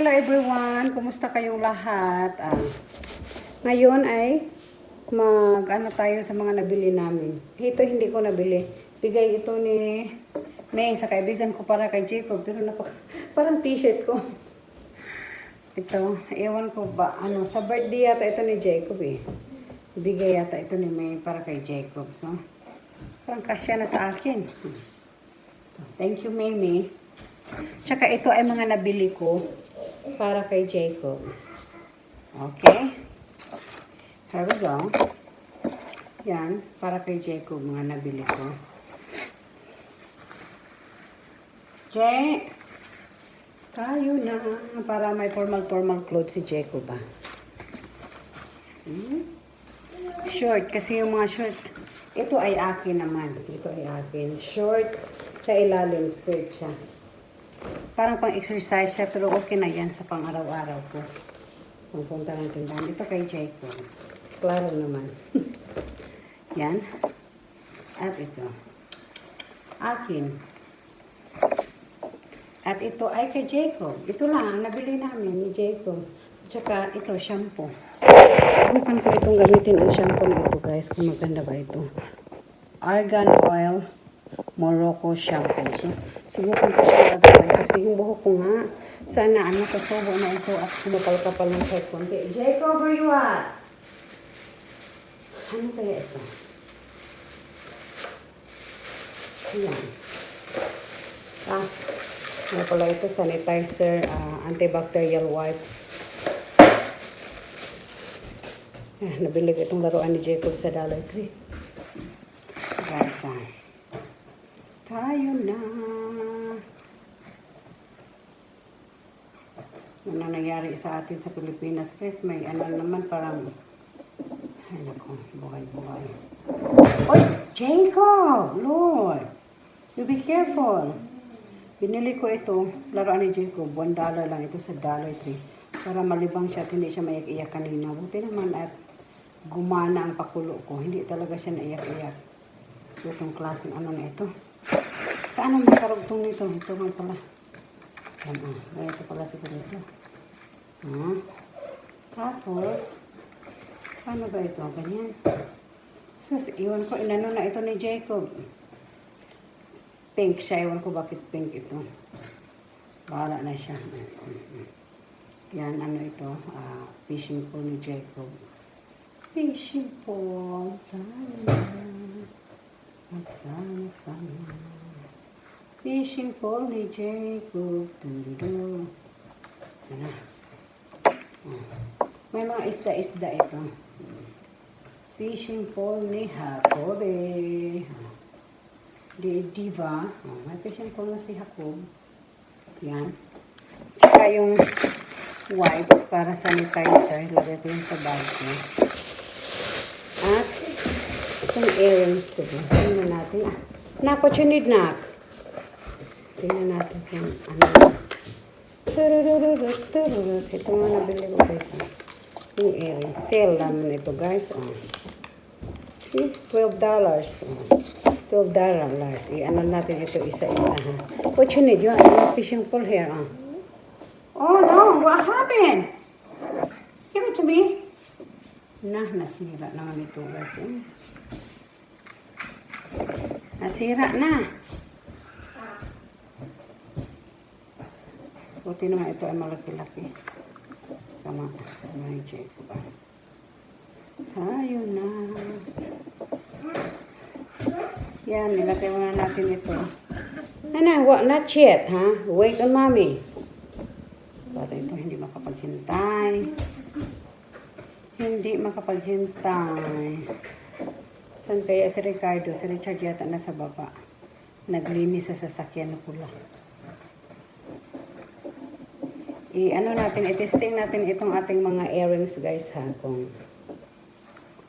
Hello everyone! Kumusta kayong lahat? Ah, ngayon ay mag ano tayo sa mga nabili namin. Ito hindi ko nabili. Bigay ito ni May sa kaibigan ko para kay Jacob. Pero napak parang t-shirt ko. Ito, ewan ko ba, ano, sa birthday yata ito ni Jacob eh. Bigay yata ito ni May para kay Jacob. So, parang kasya na sa akin. Thank you, Mimi. Tsaka ito ay mga nabili ko para kay Jacob. Okay? Here we go. Yan, para kay Jacob, mga nabili ko. Jay! Tayo na. Para may formal-formal clothes si Jacob ba? Hmm? Short, kasi yung mga short, ito ay akin naman. Ito ay akin. Short, sa ilalim, skirt siya. Parang pang exercise siya, pero okay na yan sa pang araw-araw ko. Pupunta ng tindahan. Ito kay Jacob. Klaro naman. yan. At ito. Akin. At ito ay kay Jacob. Ito lang ang nabili namin ni Jacob. Tsaka ito, shampoo. Subukan ko itong gamitin ang shampoo na ito guys. Kung maganda ba ito. Argan Oil Morocco Shampoo. So, subukan ko siya gagawin kasi yung buhok ko nga. Sana ano, kasubo na ito at kumapal-kapal ng kahit konti. Jacob, where you at? Ano kaya ito? Ayan. Ah, ano pala ito? Sanitizer, ah, antibacterial wipes. Ah, nabili ko itong laruan ni Jacob sa Dollar Tree. Guys, ah. Tayo na. Ano na nangyari sa atin sa Pilipinas, guys? May ano naman parang... Ay, naku, buhay-buhay. Oy, Jacob! Lord! You be careful. Binili ko ito, laruan ni Jacob, one dollar lang ito sa Dollar Tree. Para malibang siya at hindi siya maiyak-iyak kanina. Buti naman at gumana ang pakulo ko. Hindi talaga siya naiyak-iyak. Itong klaseng ano na ito. Saan ang makarugtong nito? Ito lang pala. Yan ah. Ganito pala siguro ito. Ah. Tapos, paano ba ito? Ganyan. Sus, iwan ko, inano na ito ni Jacob. Pink siya. Iwan ko bakit pink ito. Bahala na siya. Yan, ano ito? ah, fishing pole ni Jacob. Fishing pole. Sana. Magsama-sama. Fishing pole ni Jacob. Na. Ah. May mga isda-isda ito. Fishing pole ni Jacobe. Di Diva. May fishing pole na si Jacob. Yan. Tsaka yung wipes para sanitizer. Lagay ko yun sa bag ko. At itong earrings ko. Tingnan natin. You need, nak? Tingnan natin kung ano. Tururururut, tururut. Ito nga nabili ko guys. ah. Yung earrings. Sale naman ito guys. Oh. See? $12. Oh. $12 dollars. I-ano natin ito isa-isa ha. What you need? You want fishing pole here? Oh. oh no! What happened? Give it to me. Nah, nasira naman ito guys. eh. Nasira na. Buti naman ito ay malaki-laki. Tama. May check ko ba? Tayo na. Yan, nilagay muna natin ito. Ano, what, not yet, ha? Wait on mommy. Para ito hindi makapaghintay. Hindi makapaghintay. Saan kaya si Ricardo? Si Richard yata nasa baba. Naglinis sa sasakyan na pula. I, ano natin, i-testing natin itong ating mga earrings guys ha. Kung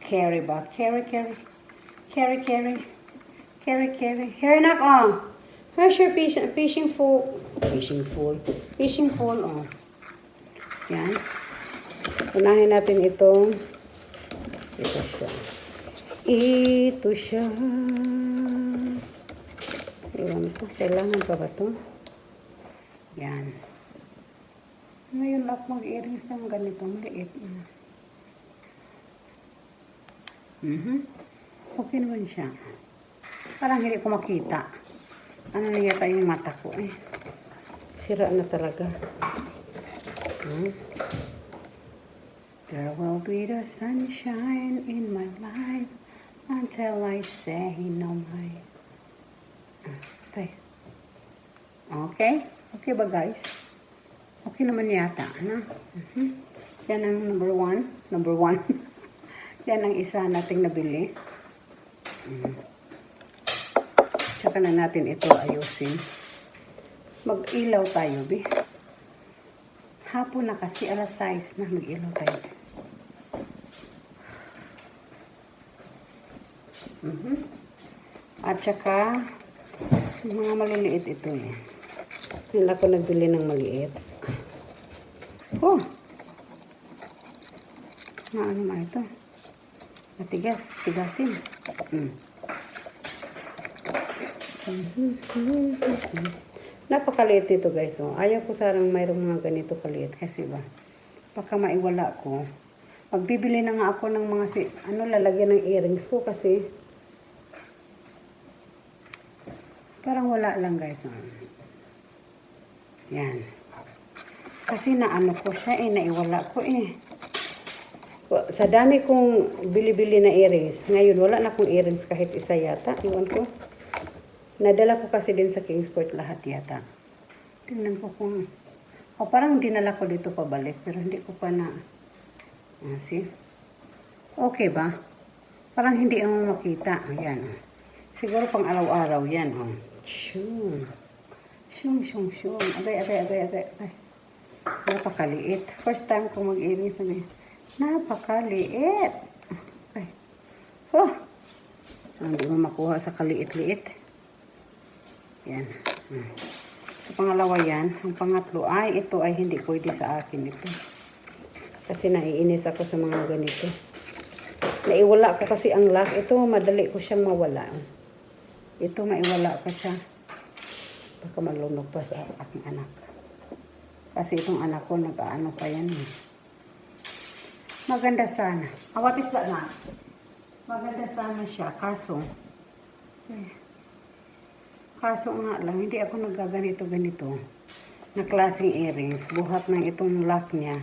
carry ba? Carry, carry. Carry, carry. Carry, carry. Here, nak, oh. Here's your fishing, fishing full. Fishing full. Fishing full, oh. Yan. Unahin natin itong ito siya. Ito siya. Iwan ko. Kailangan pa ba to? Yan. Ngayon ako mag-earrings ng ganito, maliit. Mhm. Okay naman siya. Parang hindi ko makita. Ano na yata yung mata ko eh. Sira na talaga. Hmm? There will be the sunshine in my life until I say no more. Ah. Okay? Okay ba guys? Okay naman yata, ano? Mhm. Yan ang number one. Number one. Yan ang isa nating nabili. Mm. Tsaka na natin ito ayusin. Mag-ilaw tayo, bi. Hapon na kasi, alas 6 na mag-ilaw tayo. Mhm. At saka, mga maliliit ito eh. Hindi ako nagbili ng maliit. Oh! Na ano ma ito? Matigas, tigasin. Mm. Napakaliit ito guys. Oh. Ayaw ko sarang mayroong mga ganito kaliit kasi ba, baka maiwala ko. Magbibili na nga ako ng mga si, ano lalagyan ng earrings ko kasi parang wala lang guys. Oh. Yan. Kasi naano ko siya eh, naiwala ko eh. Sa dami kong bili-bili na earrings, ngayon wala na akong earrings kahit isa yata. Iwan ko. Nadala ko kasi din sa Kingsport lahat yata. Tingnan ko kung... O parang dinala ko dito pabalik, pero hindi ko pa na... Ah, see? Okay ba? Parang hindi mo makita. Ayan. Siguro pang araw-araw yan. Oh. Shun. Shung, shung, shung. Agay, agay, agay, agay, agay. Napakaliit. First time ko mag-earrings. Sabi, napakaliit. Okay. Oh. Hindi mo makuha sa kaliit-liit. Yan. Hmm. Sa pangalawa yan, ang pangatlo, ay ito ay hindi pwede sa akin ito. Kasi naiinis ako sa mga ganito. Naiwala ko kasi ang lock. Ito, madali ko siyang mawala. Ito, maiwala ko siya. Baka malunog pa sa aking anak. Kasi itong anak ko, nag-ano pa yan. eh. Maganda sana. Ah, what is that na? Maganda sana siya, kaso. Eh, kaso nga lang, hindi ako nagaganito-ganito na klaseng earrings. Buhat ng itong lock niya.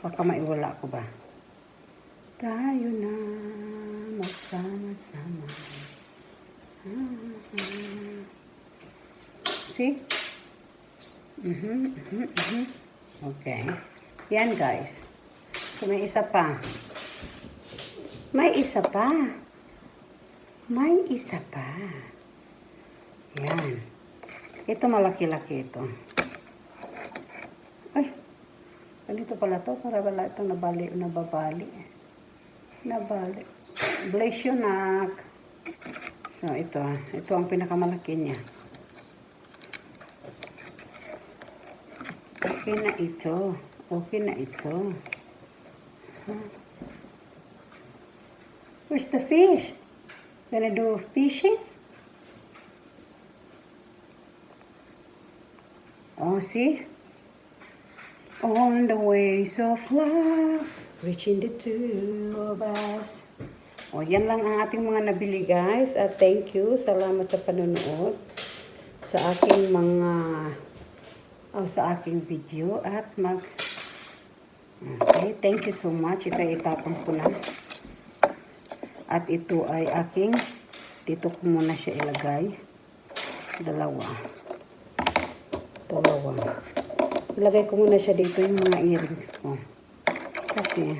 Baka maiwala ko ba? Tayo na magsama-sama. Ah, See? Mhm. Okay. Yan guys. So may isa pa. May isa pa. May isa pa. Yan. Ito malaki-laki ito. Ay. Ganito pala to para wala itong nabali, nababali. Nabali. Bless you, nak. So, ito. Ito ang pinakamalaki niya. Okay na ito. Okay na ito. Huh? Where's the fish? Gonna do fishing? Oh, see? On the ways of love, reaching the two of us. O, yan lang ang ating mga nabili, guys. At thank you. Salamat sa panonood sa aking mga o sa aking video at mag Okay, thank you so much. Ito ay itapon ko na. At ito ay aking dito ko muna siya ilagay. Dalawa. Dalawa. Ilagay ko muna siya dito yung mga earrings ko. Kasi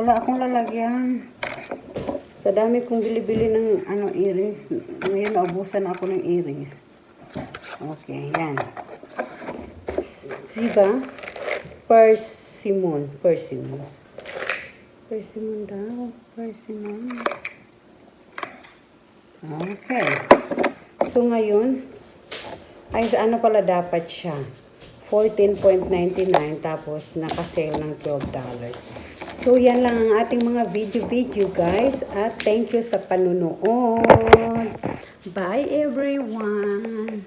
wala akong lalagyan. Sa dami kong bili-bili ng ano earrings, ngayon naubusan ako ng earrings. Okay, yan. Siba, persimmon, persimmon. Persimmon daw, persimmon. Okay. So ngayon, ay ano pala dapat siya? 14.99 tapos naka-sale ng $12. So yan lang ang ating mga video-video guys at thank you sa panunood. Bye everyone.